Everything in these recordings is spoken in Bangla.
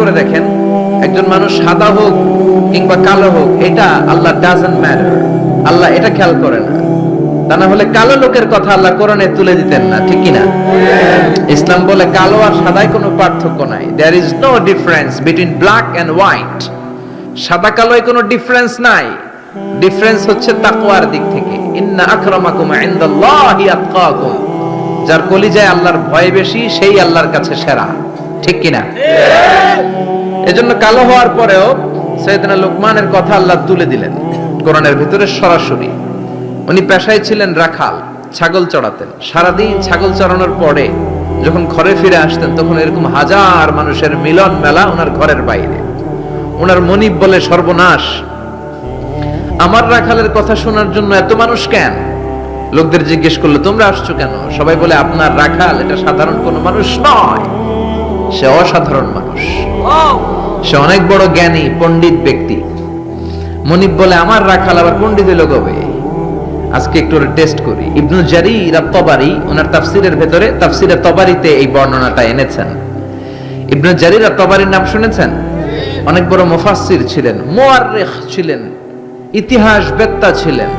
করে দেখেন, একজন মানুষ সাদা হোক কিংবা কালো হোক, এটা আল্লাহ ডাজন্ট ম্যাটার আল্লাহ এটা খেয়াল করে না। তা না হলে কালো লোকের কথা আল্লাহ কোরআনে তুলে দিতেন না, ঠিক কি না ইসলাম বলে কালো আর সাদায় কোনো পার্থক্য নাই। There is no difference between black and white সাদা কালোয় কোনো ডিফারেন্স নাই। ডিফারেন্স হচ্ছে তাকওয়ার দিক থেকে। ইন্না আকরামাকুম ইনদাল্লাহি আতকাকুম। যার কলিজায় আল্লাহর ভয় বেশি, সেই আল্লাহর কাছে সেরা। ঠিক কি না এজন্য কালো হওয়ার পরেও সৈয়দনা লোকমানের কথা আল্লাহ তুলে দিলেন। কোরআনের ভিতরে সরাসরি। উনি পেশায় ছিলেন রাখাল, ছাগল চড়াতেন। সারাদিন ছাগল চড়ানোর পরে যখন ঘরে ফিরে আসতেন, তখন এরকম হাজার মানুষের মিলন মেলা ওনার ঘরের বাইরে। ওনার মনিব বলে, সর্বনাশ। আমার রাখালের কথা শোনার জন্য এত মানুষ কেন? লোকদের জিজ্ঞেস করল, তোমরা আসছো কেন? সবাই বলে, আপনার রাখাল, এটা সাধারণ কোনো মানুষ নয়। সে অসাধারণ মানুষ। সে অনেক বড় জ্ঞানী, পণ্ডিত ব্যক্তি। মনিব বলে, আমার রাখাল আবার পণ্ডিত হলো কবে? আজকে একটু টেস্ট করি। ইবনু জারির তবারি, ওনার তাফসিরের ভেতরে তাফসিরে তবারিতে এই বর্ণনাটা এনেছেন। ইবনু জারির তবারির নাম শুনেছেন? অনেক বড় মুফাসসির ছিলেন মুআররিখ ছিলেন, ইতিহাস বেত্তা ছিলেন।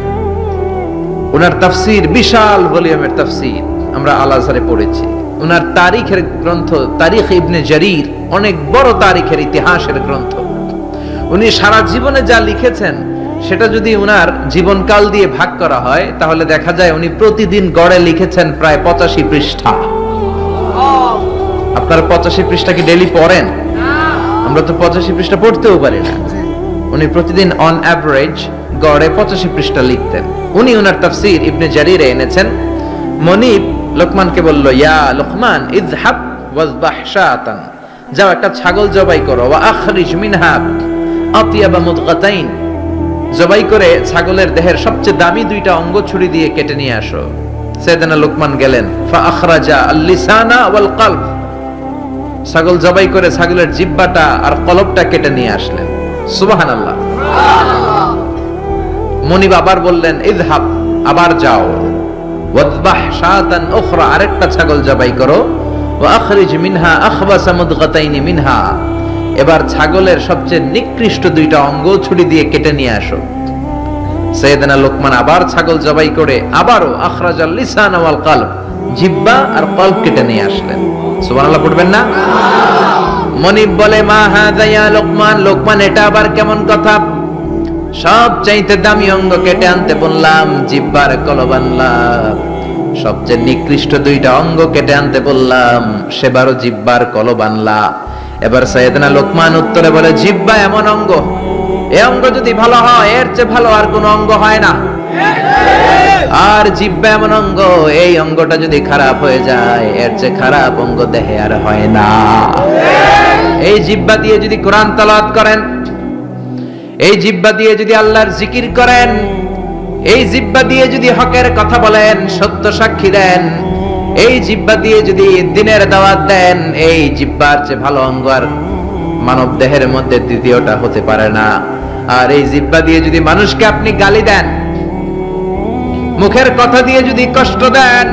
ওনার তাফসির বিশাল ভলিউমের তাফসির, আমরা আল আজহারে পড়েছি। ওনার তারিখের গ্রন্থ, তারিখ ইবনে জারির, অনেক বড় তারিখের ইতিহাসের গ্রন্থ। উনি সারা জীবনে যা লিখেছেন, সেটা যদি উনার জীবনকাল দিয়ে ভাগ করা হয়, তাহলে দেখা যায় উনি প্রতিদিন গড়ে লিখেছেন প্রায় পঁচাশি পৃষ্ঠা। আপনারা পঁচাশি পৃষ্ঠা কি ডেলি পড়েন? আমরা তো পঁচাশি পৃষ্ঠা পড়তেও পারি না। উনি প্রতিদিন অন অ্যাভারেজ গড়ে পঁচাশি পৃষ্ঠা লিখতেন। উনি ওনার তাফসির ইবনে জারিরে এনেছেন। মনিব লোকমানকে বলল, ইয়া লোকমান ইজহাব ওয়াজবাহ শাতান যাও একটা ছাগল জবাই করো, ওয়া আখরিজ মিনহা আতিয়াবা মুদগাতাইন। জবাই করে ছাগলের দেহের সবচেয়ে দামি দুইটা অঙ্গ ছুরি দিয়ে কেটে নিয়ে আসো। সেদিনা লোকমান গেলেন, ফা আখরাজা আল্লিসানা ওয়াল কলব ছাগল জবাই করে ছাগলের জিব্বাটা আর কলবটা কেটে নিয়ে আসলেন। সুবহানাল্লাহ। মনিব আবার বললেন ইজহাব আবার যাও। ছাগল জবাই করো। আখরিজ মিনহা আখবাসা এবার ছাগলের সবচেয়ে নিকৃষ্ট দুইটা অঙ্গ ছুরি দিয়ে কেটে নিয়ে আসো। সৈয়দনা লোকমান আবার ছাগল জবাই করে আবারও আখরাজাল লিসান ওয়াল জিব্বা আর কলব কেটে নিয়ে আসলেন। সুবহানাল্লাহ, পড়বেন না? মনিব বলে, মা হাযা ইয়া লোকমান লোকমান, এটা আবার কেমন কথা? সব চাইতে দামি অঙ্গ কেটে আনতে বললাম, জিব্বার কলব সবচেয়ে নিকৃষ্ট দুইটা অঙ্গ কেটে আনতে বললাম, সেবারও জিব্বার কলব আনলা। এবার সৈয়দনা লোকমান উত্তরে বলে, জিব্বা এমন অঙ্গ, এ অঙ্গ যদি ভালো হয়, এর চেয়ে ভালো আর কোনো অঙ্গ হয় না। আর জিব্বা এমন অঙ্গ, এই অঙ্গটা যদি খারাপ হয়ে যায়, এর চেয়ে খারাপ অঙ্গ দেহে আর হয় না। এই জিব্বা দিয়ে যদি কোরআন তালাওয়াত করেন এই জিব্বা দিয়ে যদি আল্লাহর জিকির করেন, এই জিব্বা দিয়ে যদি হকের কথা বলেন, সত্য সাক্ষী দেন, এই জিব্বা দিয়ে যদি দিনের দাওয়াত দেন, এই জিব্বার চেয়ে ভালো অঙ্গ আর মানব দেহের মধ্যে দ্বিতীয়টা হতে পারে না। আর এই জিব্বা দিয়ে যদি মানুষকে আপনি গালি দেন, মুখের কথা দিয়ে যদি কষ্ট দেন,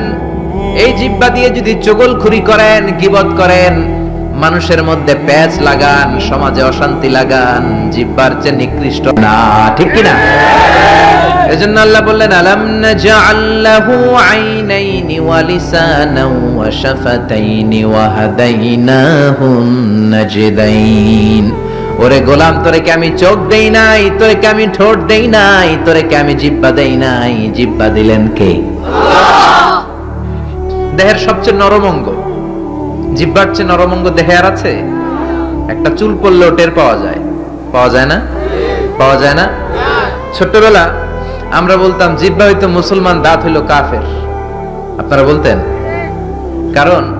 এই জিব্বা দিয়ে যদি চগলখুরি করেন, গিবত করেন মানুষের মধ্যে প্যাচ লাগান সমাজে অশান্তি লাগান জিব্বার চেয়ে নিকৃষ্ট না ঠিক কি না এজন্য আল্লাহ বললেন আলাম নাজআল্লাহু আইনাইনি ওয়া লিসানাও ওয়া শাফাতাইনি ওয়া হাদাইনাহুন নাজদাইন। ওরে গোলাম তোরে কি আমি চোখ দেই নাই তোরে কি আমি ঠোঁট দেই নাই তোরে কি আমি জিব্বা দেই নাই। জিব্বা দিলেন কে? দেহের সবচেয়ে নরম অঙ্গ। জিব্বার চেয়ে নরম অঙ্গ দেহে আর আছে? একটা চুল পড়লেও টের পাওয়া যায়। পাওয়া যায় না? পাওয়া যায় না? ছোট্টবেলা আমরা বলতাম, জিব্বা হইতো মুসলমান, দাঁত হইল কাফের। আপনারা বলতেন? কারণ,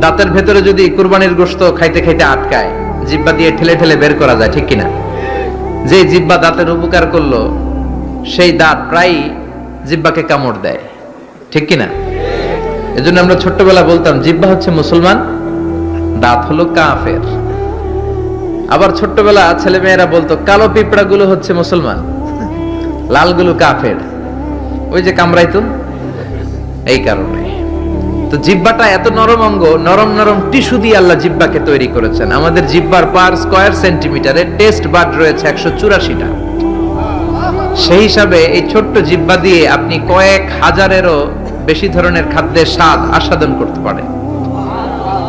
দাঁতের ভেতরে যদি কুরবানির গোশত খাইতে খাইতে আটকায়, জিব্বা দিয়ে ঠেলে ঠেলে বের করা যায়, ঠিক কিনা? যে জিব্বা দাঁতের উপকার করল, সেই দাঁত প্রায় জিব্বাকে কামড় দেয়, ঠিক কিনা? এজন্য আমরা ছোট্টবেলা বলতাম জিব্বা হচ্ছে মুসলমান, দাঁত হলো কাফের। আবার ছোট্টবেলা ছেলে মেয়েরা বলতো, কালো পিঁপড়া গুলো হচ্ছে মুসলমান, লালগুলো কাফের। ওই যে কামড়াইতো এই কারণে। তো জিব্বাটা এত নরম অঙ্গ, নরম নরম টিস্যু দিয়ে আল্লাহ জিব্বাকে তৈরি করেছেন। আমাদের জিব্বার পার স্কয়ার সেন্টিমিটারে টেস্ট বাড রয়েছে একশো চুরাশিটা। সেই হিসাবে এই ছোট্ট জিব্বা দিয়ে আপনি কয়েক হাজারেরও বেশি ধরনের খাদ্যের স্বাদ আস্বাদন করতে পারেন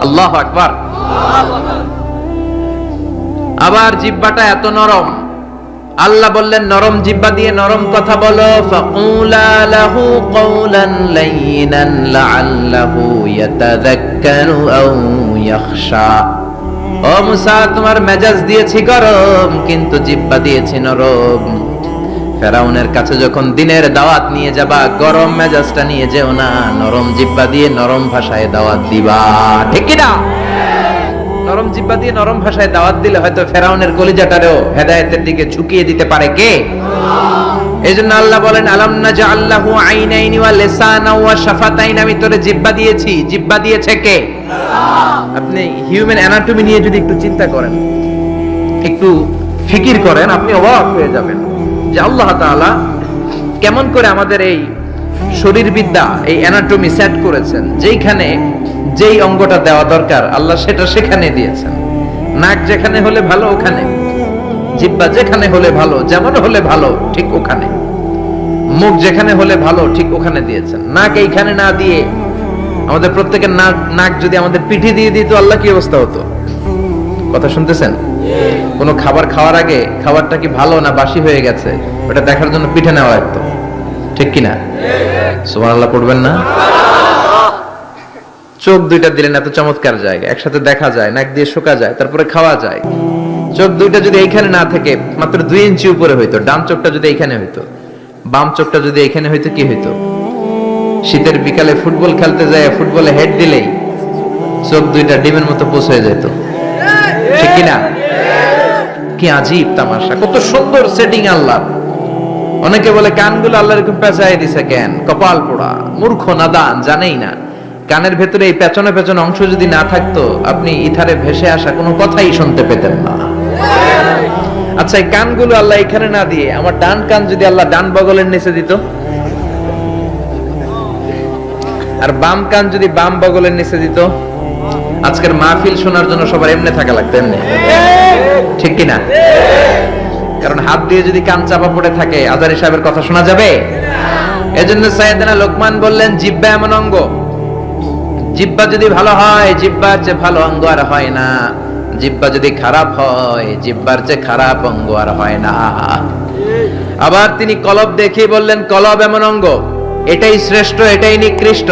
আল্লাহ আকবার। আবার জিব্বাটা এত নরম। আল্লাহ বললেন, নরম জিব্বা দিয়ে নরম কথা বলো। ও মুসা, তোমার মেজাজ দিয়েছি গরম, কিন্তু জিব্বা দিয়েছি নরম। ফেরাউনের কাছে যখন দিনের দাওয়াত নিয়ে যাবা, গরম মেজাজটা নিয়ে যেও না, নরম জিব্বা দিয়ে নরম ভাষায় দাওয়াত দিবা। ঠিক না? নরম জিব্বা দিয়ে নরম ভাষায় দাওয়াত দিলে হয়তো ফেরাউনের কলিজাটারেও হেদায়েতের দিকে ঝুঁকিয়ে দিতে পারে কে? এই জন্য আল্লাহ বলেন, আলাম না যে আল্লাহু আইনাইনি ওয়া লিসানা ওয়া শাফাতাইন? আমি তোরে জিব্বা দিয়েছি। জিব্বা দিয়েছে কে? আপনি হিউম্যান অ্যানাটমি নিয়ে যদি একটু চিন্তা করেন, একটু ফিকির করেন, আপনি অবাক হয়ে যাবেন। যে আল্লাহ তাআলা কেমন করে আমাদের এই শরীর বিদ্যা এই অ্যানাটমি সেট করেছেন, যেইখানে যেই অঙ্গটা দেওয়া দরকার, আল্লাহ সেটা সেখানে দিয়েছেন। নাক যেখানে হলে ভালো, ওখানে। জিব্বা যেখানে হলে ভালো, যেমন হলে ভালো, ঠিক ওখানে। মুখ যেখানে হলে ভালো, ঠিক ওখানে দিয়েছেন। নাক এইখানে না দিয়ে আমাদের প্রত্যেকের নাক নাক যদি আমাদের পিঠে দিয়ে দিত, আল্লাহ কি অবস্থা হতো? কথা শুনতেছেন? কোনো খাবার খাওয়ার আগে খাবারটা কি ভালো না বাসি হয়ে গেছে? ওটা দেখার জন্য পিঠে নেওয়া লাগতো। ঠিক কিনা? সুমান আল্লাহ পড়বেন না? চোখ দুইটা দিলেন, এত চমৎকার জায়গা। একসাথে দেখা যায়, নাক দিয়ে শোকা যায়, তারপরে খাওয়া যায়। চোখ দুইটা যদি এইখানে না থাকে, মাত্র দুই ইঞ্চি উপরে হইতো, ডান চোখটা যদি এইখানে হইতো। বাম চোখটা যদি এখানে হইতো, কি হইতো? শীতের বিকালে ফুটবল খেলতে যায় ফুটবলে হেড দিলেই চোখ দুইটা ডিমের মতো পোষ হয়ে যেত। ঠিক কিনা? কি আজীব তামাশা, কত সুন্দর সেটিং আল্লাহ। অনেকে বলে, কানগুলো আল্লাহ এরকম পেঁচাই দিছে কেন? কপাল পোড়া, মূর্খ, নাদান, জানেই না। কানের ভেতরে এই পেছনে পেছনে অংশ যদি না থাকতো, আপনি ইথারে ভেসে আসা কোনো কথাই শুনতে পেতেন না। আচ্ছা এই কানগুলো আল্লাহ এখানে না দিয়ে, আমার ডান কান যদি আল্লাহ ডান বগলের নিচে দিত? আর বাম কান যদি বাম বগলের নিচে দিত? আজকের মাহফিল শোনার জন্য সবার এমনি থাকা লাগতো, এমনি। ঠিক কিনা? কারণ হাত দিয়ে যদি কান চাপা পড়ে থাকে, আজারি সাহেবের কথা শোনা যাবে? এজন্য সাইয়েদনা লোকমান বললেন, জিব্বা এমন অঙ্গ। জিব্বা যদি ভালো হয়, জিব্বার যে ভালো অঙ্গ আর হয় না। জিব্বা যদি খারাপ হয়, জিব্বার যে খারাপ অঙ্গ আর হয় না। আবার তিনি কলব দেখিয়ে বললেন, কলব এমন অঙ্গ। এটাই শ্রেষ্ঠ, এটাই নিকৃষ্ট।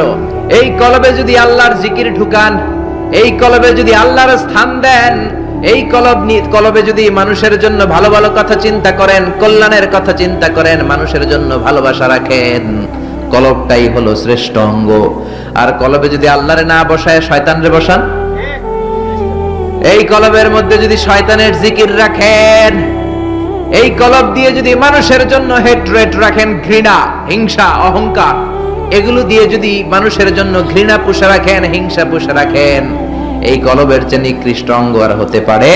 এই কলবে যদি আল্লাহর জিকির ঢুকান এই কলবে যদি আল্লাহর স্থান দেন, এই কলব কলবে যদি মানুষের জন্য ভালো ভালো কথা চিন্তা করেন, কল্যাণের কথা চিন্তা করেন, মানুষের জন্য ভালোবাসা রাখেন, কলবটাই হলো শ্রেষ্ঠ অঙ্গ। আর কলবে যদি আল্লাহরে না বসায়, শয়তানরে বসান? এই কলবের মধ্যে যদি শয়তানের জিকির রাখেন, এই কলব দিয়ে যদি মানুষের জন্য হেট্রেট রাখেন, ঘৃণা, হিংসা, অহংকার এগুলো দিয়ে যদি মানুষের জন্য ঘৃণা পুষে রাখেন, হিংসা পুষে রাখেন, এই কলবের চেয়ে নিকৃষ্ট অঙ্গ আর হতে পারে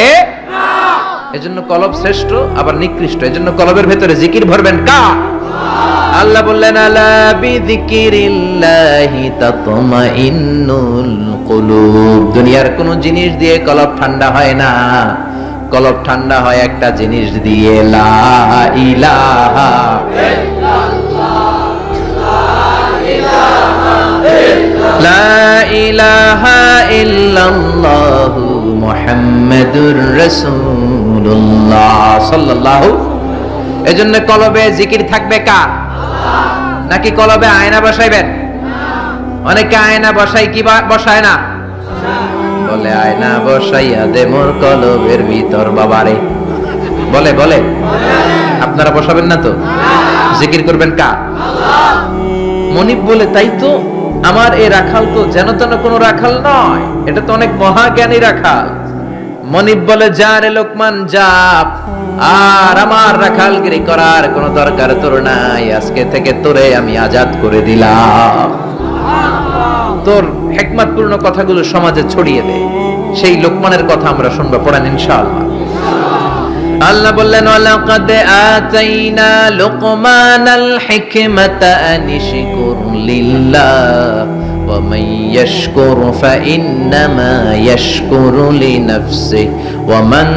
এজন্য কলব শ্রেষ্ঠ, আবার নিকৃষ্ট। এজন্য কলবের ভেতরে জিকির ভরবেন কা আল্লাহ বললেন, আলা বিযিকিরিল্লাহি তাতমাইন্নুল কুলুব। দুনিয়ার কোন জিনিস দিয়ে কলব ঠান্ডা হয় না। কলব ঠান্ডা হয় একটা জিনিস দিয়ে, লা ইলাহা লা ইলাহা ইল্লাল্লাহু মুহাম্মাদুর রাসূলুল্লাহ সাল্লাল্লাহু এজন্য কলবে জিকির থাকবে কার? নাকি কলবে আয়না বসাইবেন? অনেকে আয়না বসাই কি বসায় না? বলে, আয়না বসাইয়া দে মোর কলবের ভিতর, বাবারে। বলে বলে। আপনারা বসাবেন না তো? জিকির করবেন কা মনিব বলে, তাই তো আমার এই রাখাল তো যেন তেন কোনো রাখাল নয়। এটা তো অনেক মহাজ্ঞানী রাখাল। মনিব বলে, যা রে লোকমান যাপ আর আমার রাখালগিরি করার কোনো দরকার তোর নাই। আজকে থেকে তোরে আমি আজাদ করে দিলাম। তোর হেকমতপূর্ণ কথাগুলো সমাজে ছড়িয়ে দে। সেই লোকমানের কথা আমরা শুনব পড়েন ইনশাআল্লাহ। আল্লাহ বললেন লাকাদ আতাইনা লুকমানাল হিকমাতা আনিশকুর লিল্লাহ, ওয়া মান ইয়াশকুর ফাইন্নামা ইয়াশকুরু লিনাফসিহি, ওয়া মান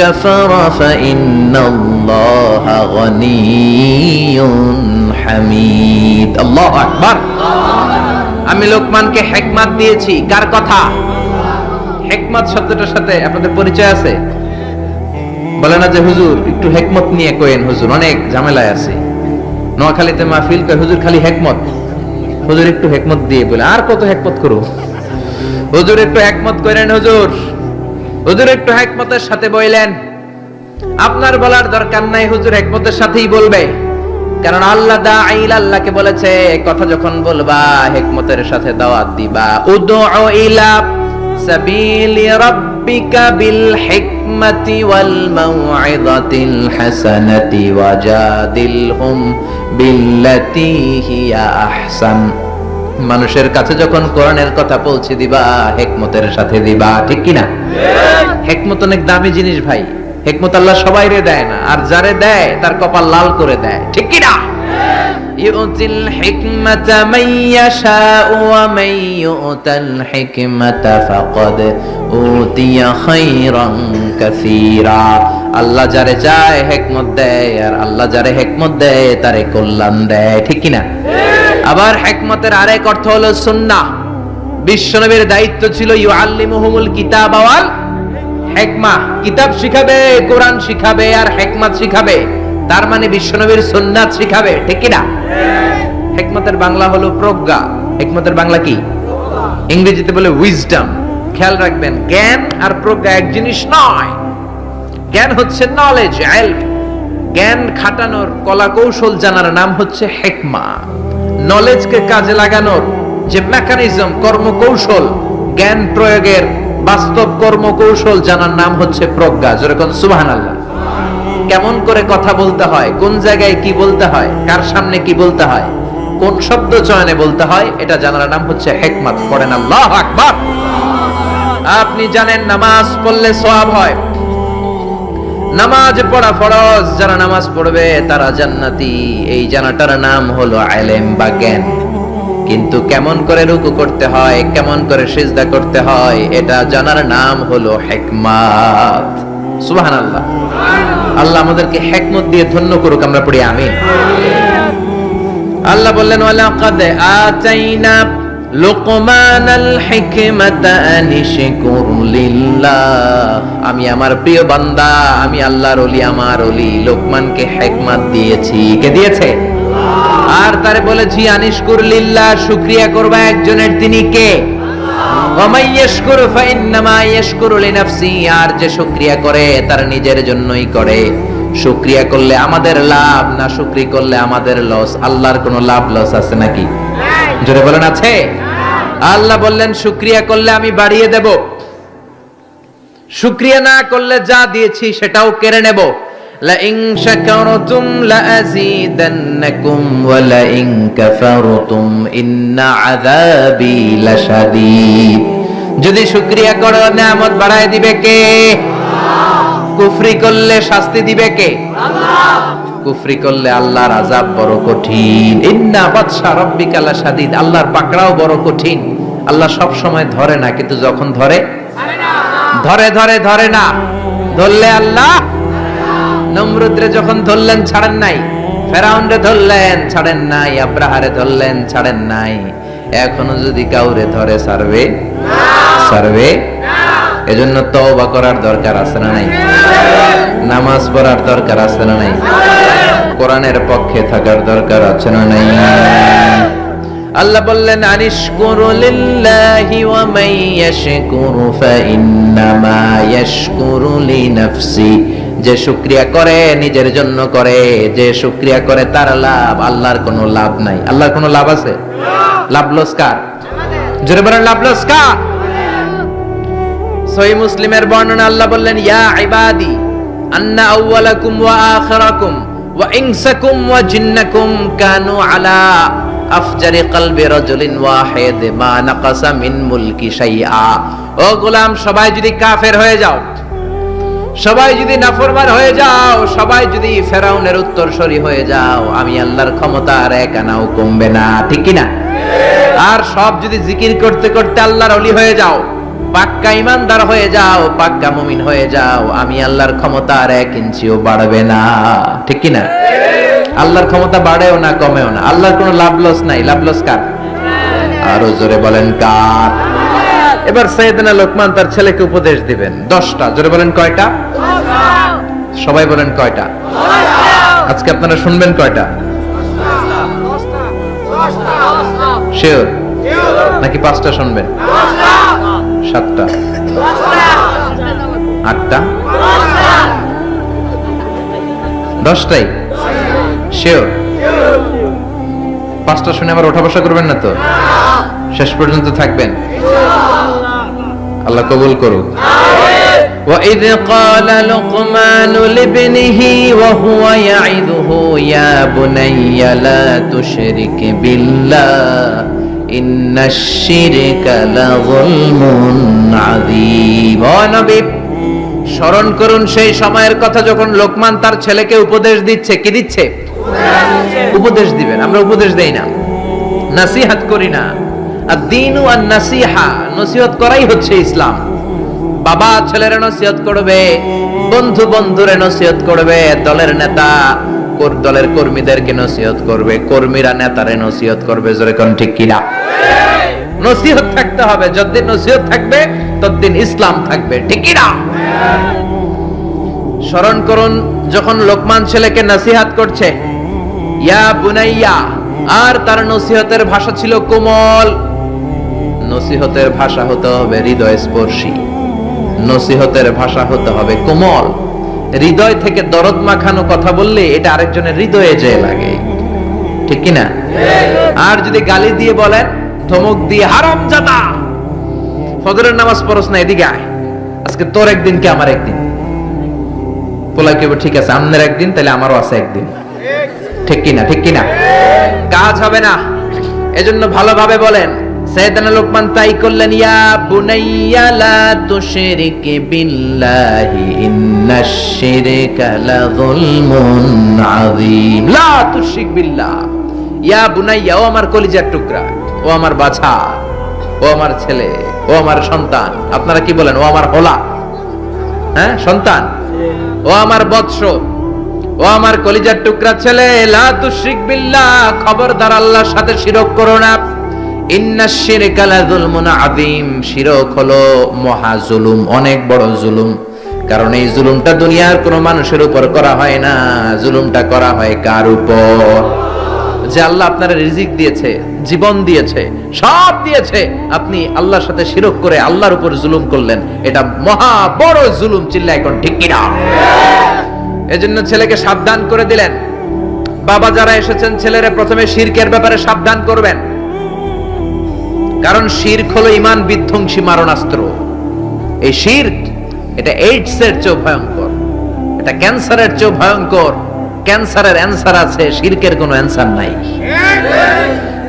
কাফারা ফাইন্নাল্লাহা গনিয়ুন হামিদ। আল্লাহু আকবার। আমি লোকমানকে হেকমাত দিয়েছি। কার কথা? হেকমাত শব্দটার সাথে আপনাদের পরিচয় আছে? বলে না যে, হুজুর, একটু হেকমত নিয়ে কোয়েন হুজুর, অনেক ঝামেলায় আছে। নোয়াখালীতে মাহফিল কয় হুজুর, খালি হেকমত। হুজুর একটু হেকমত দিয়ে বলে, আর কত হেকমত করো হুজুর একটু হেকমত করেন, হুজুর হুজুর একটু হেকমতের সাথে বইলেন। আপনার বলার দরকার নাই, হুজুর হেকমতের সাথেই বলবে। কারণ আল্লাহ দা আইল আল্লাহকে বলেছে কথা যখন বলবা, হেকমতের সাথে দাওয়াত দিবা। উদু ইলা সাবিলি রাব্বিকা বিল হিকমাতি মানুষের কাছে যখন কোরআনের কথা পৌঁছে দিবা, হেকমতের সাথে দিবা, ঠিক কি না হেকমত অনেক দামি জিনিস ভাই। হেকমত আল্লাহ সবাইরে দেয় না। আর যারে দেয়, তার কপাল লাল করে দেয়। ঠিক কি না يؤتي الحكمة من يشاء ومن يؤت الحكمة فقد أوتي خيرا كثيرا আল্লাহ যারে চায় হেকমত দেয় আর আল্লাহ যারে হেকমত দেয় তারে কল্যাণ দেয় ঠিক কি না আবার হেকমতের আরেক অর্থ হলো সুন্নাহ বিশ্বনবীর দায়িত্ব ছিল ইউআল্লিমুহুমুল কিতাব ওয়াল হেকমা কিতাব শিখাবে কোরআন শিখাবে আর হেকমত শিখাবে তার মানে বিশ্বনবীর সুন্নাত শিখাবে, ঠিক কি না হেকমতের বাংলা হলো প্রজ্ঞা, হেকমতের বাংলা কি? ইংরেজিতে বলে উইজডম খেয়াল রাখবেন, জ্ঞান আর প্রজ্ঞা এক জিনিস নয়। জ্ঞান হচ্ছে নলেজ হেল্প জ্ঞান খাটানোর কলা কৌশল জানার নাম হচ্ছে হেকমা। নলেজকে কাজে লাগানোর যে মেকানিজম কর্মকৌশল, জ্ঞান প্রয়োগের বাস্তব কর্মকৌশল জানার নাম হচ্ছে প্রজ্ঞা। যেরকম সুবাহান আল্লাহ কেমন করে কথা বলতে হয়, কোন জায়গায় কি বলতে হয়, কার সামনে কি বলতে হয়, কোন শব্দ চয়নে বলতে হয়, এটা জানার নাম হচ্ছে হেকমত। পড়েন আল্লাহ আকবার। আপনি জানেন নামাজ পড়লে সওয়াব হয়। নামাজ পড়া ফরজ, যারা নামাজ পড়বে তারা জান্নাতি। এই জানাটার নাম হলো আলেম বা জ্ঞান। কিন্তু কেমন করে রুকু করতে হয়, কেমন করে সিজদা করতে হয়, এটা জানার নাম হলো হেকমাত। সুবহানাল্লাহ। আল্লাহ আমাদেরকে হেকমত দিয়ে ধন্য করুক, আমরা পড়ি আমিন। আল্লাহ বললেন আমি আমার প্রিয় বান্দা, আমি আল্লাহর ওলি, আমার ওলি লোকমানকে হেকমত দিয়েছি। কে দিয়েছে? আর তারে বলেছি, আনিশকুর লিল্লাহ, শুকরিয়া করবা একজনের, তিনি কে? আর যে শুকরিয়া করে, তার নিজের জন্যই করে। করলে আমাদের লাভ, না করলে আমাদের লস? আল্লাহর কোনো লাভ, লস আছে নাকি? জোরে বলেন, আছে? আল্লাহ বললেন, শুকরিয়া করলে আমি বাড়িয়ে দেব। শুকরিয়া না করলে যা দিয়েছি, সেটাও কেড়ে নেব। لئن شكرتم لأزيدنكم ولئن كفرتم إن عذابي لشديد যদি শুকরিয়া করো নিয়ামত বাড়ায় দিবে কে কুফরি করলে শাস্তি দিবে কে কুফরি করলে আল্লাহর আজাব বড় কঠিন ইন্না বাদশা রব্বিকা লাশাদীদ আল্লাহর পাকড়াও বড় কঠিন আল্লাহ সব সময় ধরে না কিন্তু যখন ধরে ধরে ধরে ধরে না ধরলে আল্লাহ নমরুদ্রে যখন ধরলেন, ছাড়েন নাই। ফেরাউন্ডে ধরলেন, ছাড়েন নাই। আব্রাহারে ধরলেন, ছাড়েন নাই। এখনও যদি কাউরে ধরে সারবে সারবে এজন্য তওবা করার দরকার আছে না নাই? নামাজ পড়ার দরকার আছে না নাই? কোরআনের পক্ষে থাকার দরকার আছে না নাই? আল্লাহ বললেন, আনিশকুরু লিল্লাহি ওয়া মান ইয়াশকুরু ফাইন্নামা ইয়াশকুরু লিনাফসি যে শুকরিয়া করে, নিজের জন্য করে, যে শুকরিয়া করে তার লাভ, আল্লাহর কোনো লাভ নাই। আল্লাহর কোনো লাভ আছে? লাভ লস কার? জোরে বলেন, লাভ লস কার? সহি মুসলিমের বর্ণনা আল্লাহ বললেন, ইয়া ইবাদি, আন্না আউওয়ালাকুম ওয়া আখিরাকুম, ওয়া ইনসাকুম ওয়া জিন্নাকুম কানু আলা আফজারি কলবি রাজুলিন ওয়াহিদ মা নাকাসা মিন মুলকি শাইআ। ও গোলাম, সবাই যদি কাফের হয়ে যাও সবাই যদি নাফরমান হয়ে যাও, সবাই যদি ফেরাউনের উত্তরসরি হয়ে যাও, আমি আল্লাহর ক্ষমতা আর এক আনাও কমবে না, ঠিক কি না আর সব যদি জিকির করতে করতে আল্লাহর অলি হয়ে যাও, পাক্কা ইমানদার হয়ে যাও, পাক্কা মুমিন হয়ে যাও, আমি আল্লাহর ক্ষমতা আর এক ইঞ্চিও বাড়বে না, ঠিক কি না আল্লাহর ক্ষমতা বাড়েও না, কমেও না। আল্লাহর কোনো লাভ লস নাই। লাভ লস কার? আরও জোরে বলেন কার? এবার সৈয়দনা লোকমান তার ছেলেকে উপদেশ দিবেন। দশটা। জোরে বলেন কয়টা? সবাই বলেন কয়টা? আজকে আপনারা শুনবেন কয়টা? শিওর নাকি পাঁচটা শুনবেন? সাতটা। আটটা? দশটাই? শিওর পাঁচটা শুনে আবার ওঠা বসা করবেন না তো? শেষ পর্যন্ত থাকবেন? আল্লাহ কবুল করুক وإذ قال لقمان لابنه وهو يعظه يا بني لا تشرك بالله إن الشرك لظلم عظيم ও নবী স্মরণ করুন সেই সময়ের কথা যখন লোকমান তার ছেলেকে উপদেশ দিচ্ছে কি দিচ্ছে উপদেশ দিবেন আমরা উপদেশ দেই না নাসিহাত করি না ইসলাম। বাবা ছেলের নসিহত করবে, বন্ধু বন্ধুরে নসিহত করবে, দলের নেতা দলের কর্মীদেরকে নসিহত করবে, কর্মীরা নেতারে নসিহত করবে, জোরে কোন ঠিক কিনা? নসিহত থাকতে হবে, যতদিন নসিহত থাকবে, ততদিন ইসলাম থাকবে স্মরণ করুন, যখন লোকমান ছেলেকে নসিহাত করছে, ইয়া বুনাইয়া, আর তার নসিহতের ভাষা ছিল কোমল। নসিহতের ভাষা হতে হবে হৃদয় স্পর্শী নসিহতের ভাষা হতে হবে কোমল। হৃদয় থেকে দরদ মাখানো কথা বললে এটা আরেকজনের হৃদয়ে যেয়ে লাগে। ঠিক কি না আর যদি গালি দিয়ে বলেন, ধমক দিয়ে হারাম জাদা। ফজরের নামাজ পড়স না, এদিকে আয়। আজকে তোর একদিন কি আমার একদিন? পোলাই কেবল ঠিক আছে, আমনের একদিন, তাহলে আমারও আছে একদিন। ঠিক কিনা? ঠিক কিনা? কাজ হবে না। এজন্য ভালোভাবে বলেন সৈয়দানা লোকমান তাই করলেন, ইয়া বুনাইয়া, লা তুশরিক বিল্লাহি ইন্নাশ শিরকা লাযুলমুন আযীম। লা তুশরিক বিল্লাহ। ইয়া বুনাইয়া, ও আমার কলিজার টুকরা, ও আমার বাছা, ও আমার ছেলে, ও আমার সন্তান। আপনারা কি বলেন, ও আমার হোলা? হ্যাঁ সন্তান? ও আমার বৎস, ও আমার কলিজার টুকরা ছেলে, লা তুশরিক বিল্লাহ, খবরদার আল্লাহর সাথে শিরক করো না। শিরকা হলো মহা জুলুম, অনেক বড় জুলুম। কারণ এই জুলুমটা দুনিয়ার কোনো মানুষের উপর করা হয় না। জুলুমটা করা হয় কার উপর? যে আল্লাহ আপনার রিজিক দিয়েছে, জীবন দিয়েছে, সব দিয়েছে। আপনি আল্লাহর সাথে শিরক করে আল্লাহর উপর জুলুম করলেন। এটা মহা বড় জুলুম চিল্লা এখন ঠিক কিনা? এজন্য ছেলেকে সাবধান করে দিলেন। বাবা যারা এসেছেন, ছেলেরা প্রথমে শিরকের ব্যাপারে সাবধান করবেন। কারণ শিরক হলো ইমান বিধ্বংসী মারণাস্ত্র। এই শিরক, এটা এইডস এর চেয়েও ভয়ঙ্কর। এটা ক্যান্সারের চেয়েও ভয়ঙ্কর। ক্যান্সারের অ্যান্সার আছে, শিরকের কোনো অ্যান্সার নাই।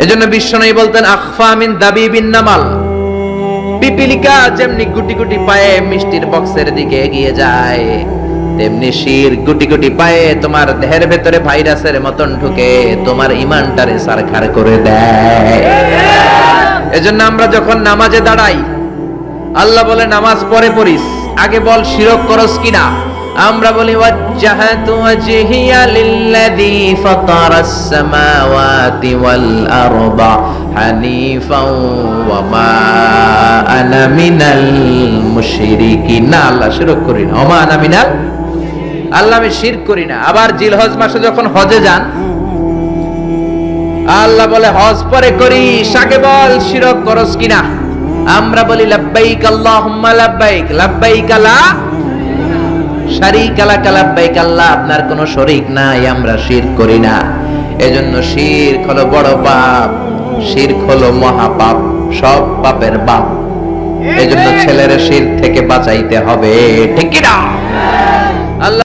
এজন্য বিশ্বনবী বলতেন, আখফা মিন দাবিবিন নামাল। পিপিলিকা যেমনি গুটি গুটি পায়ে মিষ্টির বক্সের দিকে এগিয়ে যায়, তেমনি শির গুটি গুটি পায়ে তোমার দেহের ভেতরে ভাইরাসের মতন ঢুকে তোমার ইমানটারে সারখার করে দেয়। এজন্য আমরা যখন নামাজে দাঁড়াই, আল্লাহ বলে, নামাজ পরে পড়িস, আগে বল শিরক করস কিনা? আমরা বলি, ওয়াজ্জাহাতু ওয়াজহিয়া লিল্লাযী ফাতারাস সামাওয়াতি ওয়াল আরদা হানিফাও ওয়া মা আনা মিনাল মুশরিকিন. আল্লাহ শিরক করি না। ওমা আনা মিনাল, আল্লাহ আমি শিরক করি না। আবার জিলহজ মাসে যখন হজে যান আল্লাহ বলে, হজ পরে করি সাকে বল, শিরক করস কিনা? আমরা বলি, লাব্বাইক আল্লাহুম্মা লাব্বাইক লাব্বাইক লাব্বাইক আল্লাহ, আপনার কোনো শরীক নাই, আমরা শিরক করি না। এজন্য শিরক হলো বড় পাপ শিরক হলো মহা পাপ, সব পাপের বাপ। এজন্য ছেলের শির থেকে বাঁচাইতে হবে, ঠিক না আল্লাহ